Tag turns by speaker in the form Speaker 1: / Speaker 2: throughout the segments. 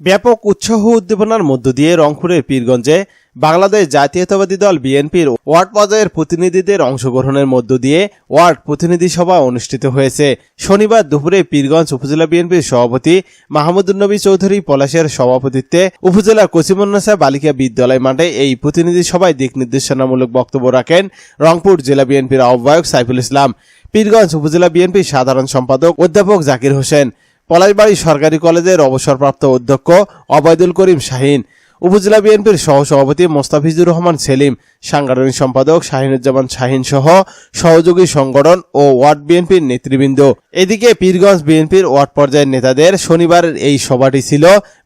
Speaker 1: ব্যাপক উৎসাহ উদ্দীপনার মধ্য দিয়ে রংপুরের পীরগঞ্জে বাংলাদেশ জাতীয়তাবাদী দল বিএনপির ওয়ার্ড পর্যায়ের প্রতিনিধিদের অংশগ্রহণের মধ্য দিয়ে ওয়ার্ড প্রতিনিধি সভা অনুষ্ঠিত হয়েছে। শনিবার দুপুরে পীরগঞ্জ উপজেলা বিএনপির সভাপতি মাহমুদুন্নবী চৌধুরী পলাশের সভাপতিত্বে উপজেলার কচিমন্নাসা বালিকা বিদ্যালয় মাঠে এই প্রতিনিধি সভায় দিক নির্দেশনামূলক বক্তব্য রাখেন রংপুর জেলা বিএনপির আহ্বায়ক সাইফুল ইসলাম। পীরগঞ্জ উপজেলা বিএনপির সাধারণ সম্পাদক অধ্যাপক জাকির হোসেন। পলাশবাড়ি সরকারি কলেজের অবসরপ্রাপ্ত অধ্যক্ষ অবায়দুল করিম শাহিন, উপজেলা বিএনপির সহসভাপতি মোস্তাফিজুর রহমান সেলিম, সাংগঠনিক সম্পাদক শাহিনুজ্জামান শাহিন সহ সহযোগী সংগঠন ও ওয়ার্ড বিএনপির নেতৃবৃন্দ। এদিকে পীরগঞ্জ বিএনপির ওয়ার্ড পর্যায়ের নেতাদের শনিবারের এই সভাটি ছিল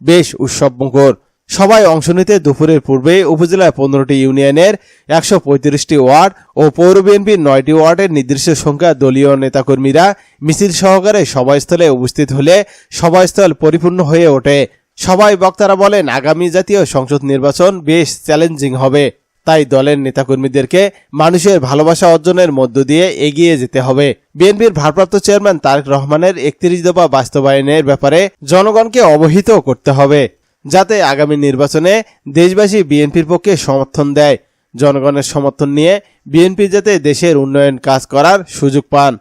Speaker 1: বেশ উৎসবমুখর। সবাই অংশ নিতে দুপুরের পূর্বে উপজেলার পনেরোটি ইউনিয়নের একশো পঁয়ত্রিশটি ওয়ার্ড ও পৌর বিএনপির নয়টি ওয়ার্ডের নির্দিষ্ট সংখ্যা দলীয় নেতাকর্মীরা মিছিল সহকারে সভাস্থলে উপস্থিত হলে সভাস্থল পরিপূর্ণ হয়ে ওঠে। সবাই বক্তারা বলেন, আগামী জাতীয় সংসদ নির্বাচন বেশ চ্যালেঞ্জিং হবে। তাই দলের নেতাকর্মীদেরকে মানুষের ভালোবাসা অর্জনের মধ্য দিয়ে এগিয়ে যেতে হবে। বিএনপির ভারপ্রাপ্ত চেয়ারম্যান তারেক রহমানের একত্রিশ দফা বাস্তবায়নের ব্যাপারে জনগণকে অবহিত করতে হবে। যাতে আগামী নির্বাচনে দেশবাসী বিএনপির পক্ষে সমর্থন দেয়। জনগণের সমর্থন নিয়ে বিএনপি যাতে দেশের উন্নয়ন কাজ করার সুযোগ পান।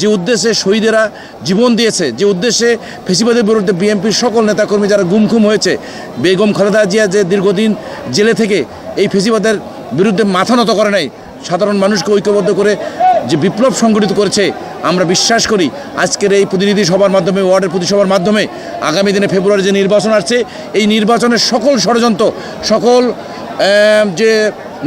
Speaker 2: যে উদ্দেশ্যে শহীদেরা জীবন দিয়েছে, যে উদ্দেশ্যে ফেসিবাদের বিরুদ্ধে বিএনপির সকল নেতাকর্মী যারা গুমখুম হয়েছে, বেগম খালেদা জিয়া যে দীর্ঘদিন জেলে থেকে এই ফেসিবাদের বিরুদ্ধে মাথা নত করে নাই, সাধারণ মানুষকে ঐক্যবদ্ধ করে যে বিপ্লব সংগঠিত করেছে, আমরা বিশ্বাস করি আজকের এই প্রতিনিধি সভার মাধ্যমে, ওয়ার্ডের প্রতিসভার মাধ্যমে আগামী দিনে ফেব্রুয়ারি যে নির্বাচন আসছে, এই নির্বাচনের সকল ষড়যন্ত্র, সকল যে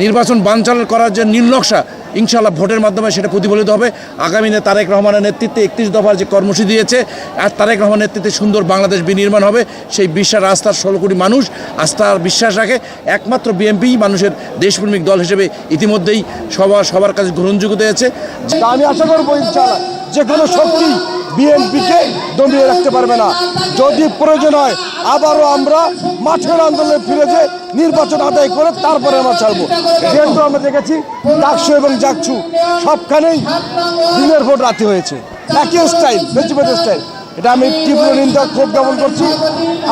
Speaker 2: নির্বাচন বানচাল করার যে নীলনকশা ইনশাআল্লাহ ভোটের মাধ্যমে সেটা প্রতিফলিত হবে। আগামী দিনে তারেক রহমানের নেতৃত্বে একত্রিশ দফার যে কর্মসূচি দিয়েছে, আর তারেক রহমানের নেতৃত্বে সুন্দর বাংলাদেশ বিনির্মাণ হবে, সেই বিশ্বাস আস্থার ষোলো কোটি মানুষ আস্থার বিশ্বাস রাখে। একমাত্র বিএনপিই মানুষের দেশপ্রেমিক দল হিসেবে ইতিমধ্যেই সবার সবার কাছে গ্রহণযোগ্য হয়েছে
Speaker 3: আমি আশা করব ইনশাআল্লাহ। যে কোনো শক্তি বিএনপিকে দমিয়ে রাখতে পারবে না। যদি প্রয়োজন হয়, আবারও আমরা মাঠের আন্দোলনে ফিরে যে নির্বাচন আদায় করে তারপরে আমরা ছাড়বো। যেহেতু আমরা দেখেছি ডাকসু এবং জাকছু সবখানেই দিনের ভোট রাতে হয়েছে। একই স্টাইল বেশিবাদ স্টাইল এটা আমি তীব্র নিন্দা ক্ষোভ জ্ঞাপন করছি।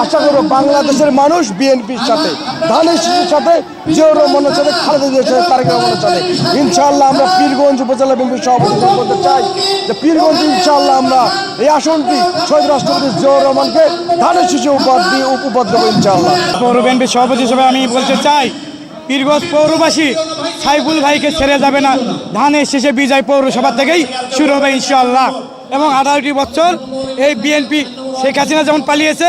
Speaker 3: আশা করব বাংলাদেশের মানুষ বিএনপির সাথে ধানের শিশুর সাথে জিয়াউর রহমানের সাথে খালেদা জিয়ার সাথে তারেক রহমানের সাথে। ইনশাআল্লাহ আমরা পীরগঞ্জ উপজেলা বিএনপির সভাপতি বলতে চাই যে পীরগঞ্জ ইনশাআল্লাহ আমরা এই আসনটি শহীদ রাষ্ট্রপতি জিয়াউর রহমানকে ধানের শিশু উপহার দিয়ে উপহার দেবো ইনশাআল্লাহ।
Speaker 4: পৌর বিএনপির সভাপতি হিসেবে আমি বলতে চাই পীরগঞ্জ পৌরবাসী সাইফুল ভাইকে ছেড়ে যাবে না। ধানের শেষে বিজয় পৌরসভা থেকেই শুরু হবে ইনশাআল্লাহ। এবং আঠারোটি বছর এই বিএনপি শেখ হাসিনা যেমন পালিয়েছে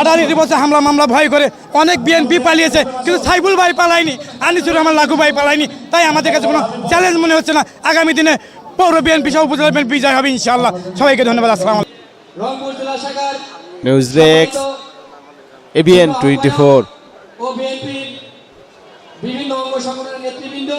Speaker 4: আঠারোটি বছর হামলা মামলা ভয় করে অনেক বিএনপি পালিয়েছে কিন্তু সাইফুল ভাই পালায়নি আনিসুর রহমান লাঘু ভাই পালায়নি। তাই আমাদের কাছে কোনো চ্যালেঞ্জ মনে হচ্ছে না। আগামী দিনে পৌর বিএনপি সহ উপজেলা বিএনপি বিজয় হবে ইনশাআল্লাহ। সবাইকে ধন্যবাদ আসসালাম
Speaker 5: রংপুর জেলা শাখার
Speaker 1: news desk ABN twenty four
Speaker 5: বিভিন্ন অঙ্গ সংগঠনের নেতৃবৃন্দ